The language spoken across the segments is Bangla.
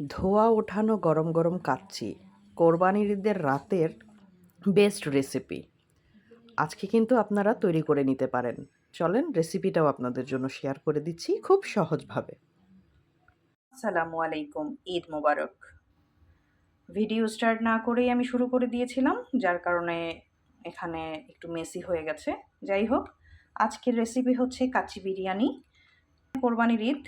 ধোয়া ওঠানো গরম গরম কাচ্চি কোরবানির ঈদের রাতের বেস্ট রেসিপি আজকে কিন্তু আপনারা তৈরি করে নিতে পারেন। চলেন রেসিপিটাও আপনাদের জন্য শেয়ার করে দিচ্ছি খুব সহজভাবে। আসসালামু আলাইকুম, ঈদ মোবারক। ভিডিও স্টার্ট না করেই আমি শুরু করে দিয়েছিলাম, যার কারণে এখানে একটু মেসি হয়ে গেছে। যাই হোক, আজকের রেসিপি হচ্ছে কাচ্চি বিরিয়ানি। কোরবানির ঈদ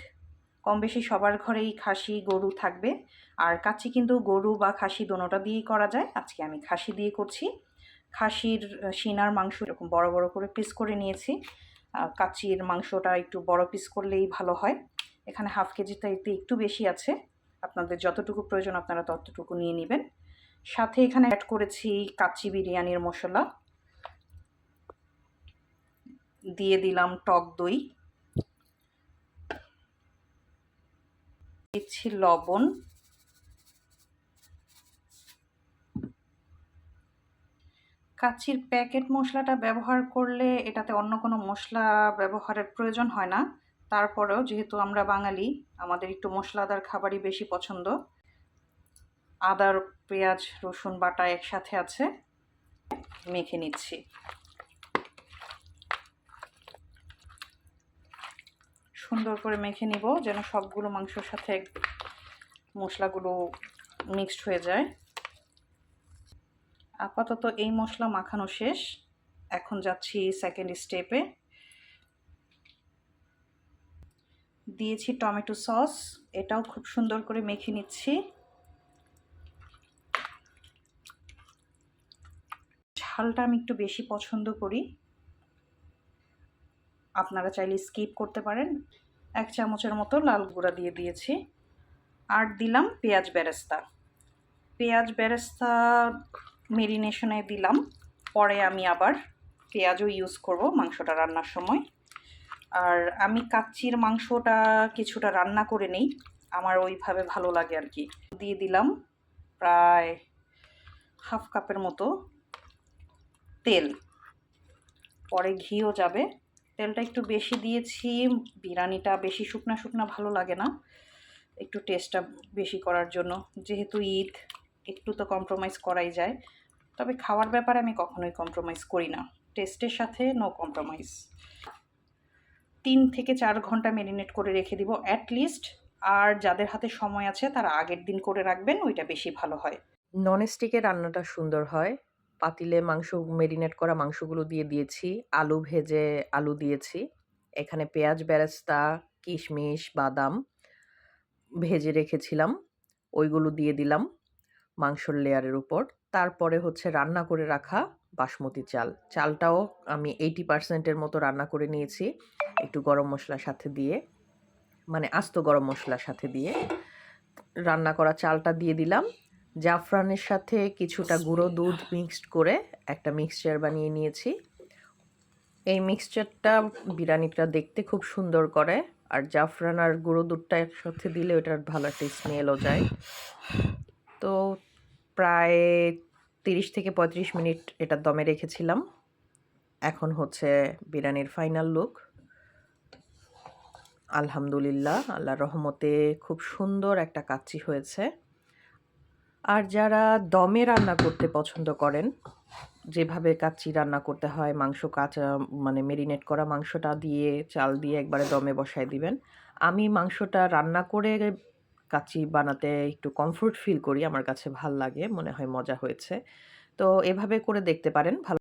কম বেশি সবার ঘরেই খাসি, গরু থাকবে। আর কাচ্চি কিন্তু গরু বা খাসি দোনোটা দিয়েই করা যায়। আজকে আমি খাসি দিয়ে করছি। খাসির সিনার মাংস এরকম বড় বড় করে পিস করে নিয়েছি। কাচ্চির মাংসটা একটু বড় পিস করলেই ভালো হয়। এখানে হাফ কেজিটা এতে একটু বেশি আছে। আপনাদের যতটুকু প্রয়োজন আপনারা ততটুকু নিয়ে নেবেন। সাথে এখানে অ্যাড করেছি কাচ্চি বিরিয়ানির মশলা। দিয়ে দিলাম টক দই। দিচ্ছি লবণ। কাচ্চির প্যাকেট মশলাটা ব্যবহার করলে এটাতে অন্য কোনো মশলা ব্যবহারের প্রয়োজন হয় না। তারপরেও যেহেতু আমরা বাঙালি, আমাদের একটু মশলাদার খাবারই বেশি পছন্দ। আদার পেঁয়াজ, রসুন বাটা একসাথে আছে। মেখে নিচ্ছি। সুন্দর করে মেখে নিব যেন সবগুলো মাংসর সাথে মশলাগুলো মিক্সড হয়ে যায়। আপাতত এই মশলা মাখানো শেষ। এখন যাচ্ছি সেকেন্ড স্টেপে দিয়েছি টমেটো সস, এটাও খুব সুন্দর করে মেখে নিচ্ছি। ঝালটা আমি একটু বেশি পছন্দ করি। আপনারা চাইলে স্কিপ করতে পারেন। এক চামচের মতো লাল গুঁড়া দিয়ে দিয়েছি। আর দিলাম পেঁয়াজ বেরেস্তা। পেঁয়াজ বেরেস্তা মেরিনেশনে দিলাম। পরে আমি আবার পেঁয়াজও ইউজ করব মাংসটা রান্নার সময়। আর আমি কাচ্চির মাংসটা কিছুটা রান্না করে নেই। আমার ওইভাবে ভালো লাগে আর কি। দিয়ে দিলাম প্রায় হাফ কাপের মতো তেল। পরে ঘিও যাবে। তেলটা একটু বেশি দিয়েছি। বিরিয়ানিটা বেশি শুকনা শুকনা ভালো লাগে না। একটু টেস্টটা বেশি করার জন্য। যেহেতু ঈদ, একটু তো কম্প্রোমাইজ করাই যায়। তবে খাওয়ার ব্যাপারে আমি কখনোই কম্প্রোমাইজ করি না। টেস্টের সাথে নো কম্প্রোমাইজ তিন থেকে চার ঘণ্টা ম্যারিনেট করে রেখে দিব অ্যাটলিস্ট আর যাদের হাতে সময় আছে, তারা আগের দিন করে রাখবেন, ওইটা বেশি ভালো হয়। ননস্টিকে রান্নাটা সুন্দর হয়। পাতিলে মাংস মেরিনেট করা মাংসগুলো দিয়ে দিয়েছি। আলু ভেজে আলু দিয়েছি। এখানে পেঁয়াজ, বেরেস্তা, কিশমিশ, বাদাম ভেজে রেখেছিলাম। ওইগুলো দিয়ে দিলাম মাংসর লেয়ারের উপর। তারপরে হচ্ছে রান্না করে রাখা বাসমতি চাল। চালটাও আমি এইটি পার্সেন্টের মতো রান্না করে নিয়েছি। একটু গরম মশলার সাথে দিয়ে মানে আস্ত গরম মশলার সাথে দিয়ে রান্না করা চালটা দিয়ে দিলাম। জাফরানের সাথে কিছুটা গুঁড়ো দুধ মিক্সড করে একটা মিক্সচার বানিয়ে নিয়েছি। এই মিক্সচারটা বিরিয়ানিটা দেখতে খুব সুন্দর করে আর জাফরান আর গুঁড়ো দুধটা একসাথে দিলে ওটার ভালো একটা স্মেলও যায়। তো প্রায় তিরিশ থেকে পঁয়ত্রিশ মিনিট এটা দমে রেখেছিলাম। এখন হচ্ছে বিরিয়ানির ফাইনাল লুক আলহামদুলিল্লাহ আল্লাহ রহমতে খুব সুন্দর একটা কাচ্চি হয়েছে। আর যারা দমে রান্না করতে পছন্দ করেন, যেভাবে কাচ্চি রান্না করতে হয়, মাংস কাঁচা মানে মেরিনেট করা মাংসটা দিয়ে, চাল দিয়ে একবারে দমে বসায় দিবেন। আমি মাংসটা রান্না করে কাচ্চি বানাতে একটু কমফোর্ট ফিল করি, আমার কাছে ভালো লাগে, মনে হয় মজা হয়েছে। তো এভাবে করে দেখতে পারেন, ভালো